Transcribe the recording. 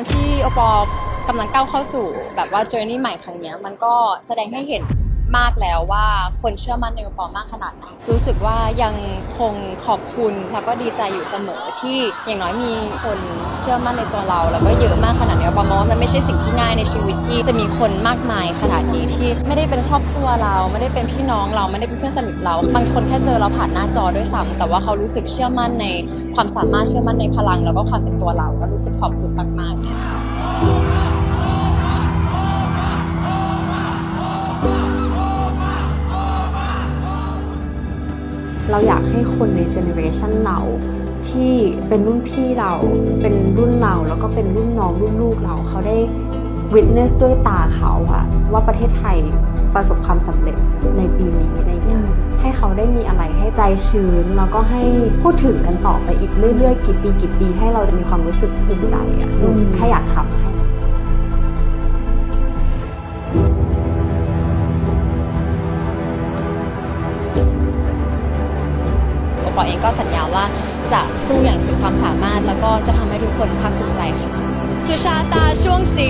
การที่โอปอลกำลังก้าวเข้าสู่แบบว่าเจอร์นี่ใหม่ครั้งนี้มันก็แสดงให้เห็น มากแล้วว่าคนเชื่อมั่นในโอปอมากขนาดไหนรู้สึกว่ายังคงขอบคุณแล้วก็ดีใจอยู่เสมอที่อย่างน้อยมีคนเชื่อมั่นในตัวเรา แล้วก็เยอะมากขนาดนี้ปอมองว่ามันไม่ใช่สิ่งที่ง่ายในชีวิตที่จะมีคนมากมายขนาดนี้ที่ไม่ได้เป็นครอบครัวเรา ไม่ได้เป็นพี่น้องเราไม่ได้เป็นเพื่อนสนิทเราบางคนแค่เจอเราผ่านหน้าจอด้วยซ้ำแต่ว่าเขารู้สึกเชื่อมั่นในความสามารถเชื่อมั่นในพลัง แล้วก็ความเป็นตัวเราก็รู้สึกขอบคุณมากๆค่ะ เราอยากให้คนในเจเนอเรชันเราที่เป็นรุ่นพี่เรา เป็นรุ่นเรา แล้วก็เป็นรุ่นน้องรุ่นลูกเรา เขาได้ witness ด้วยตาเขาอะว่าประเทศไทยประสบความสำเร็จในปีนี้อะไรเงี้ยให้เขาได้มีอะไรให้ใจชื้น แล้วก็ให้พูดถึงกันต่อไปอีกเรื่อยๆ กี่ปีกี่ปี ให้เรามีความรู้สึกภูมิใจอะหนูแค่ ปอเองก็สัญญาว่าจะสู้อย่างสุดความสามารถ แล้วก็จะทำให้ทุกคนภาคภูมิใจค่ะ สุชาตาช่วงสี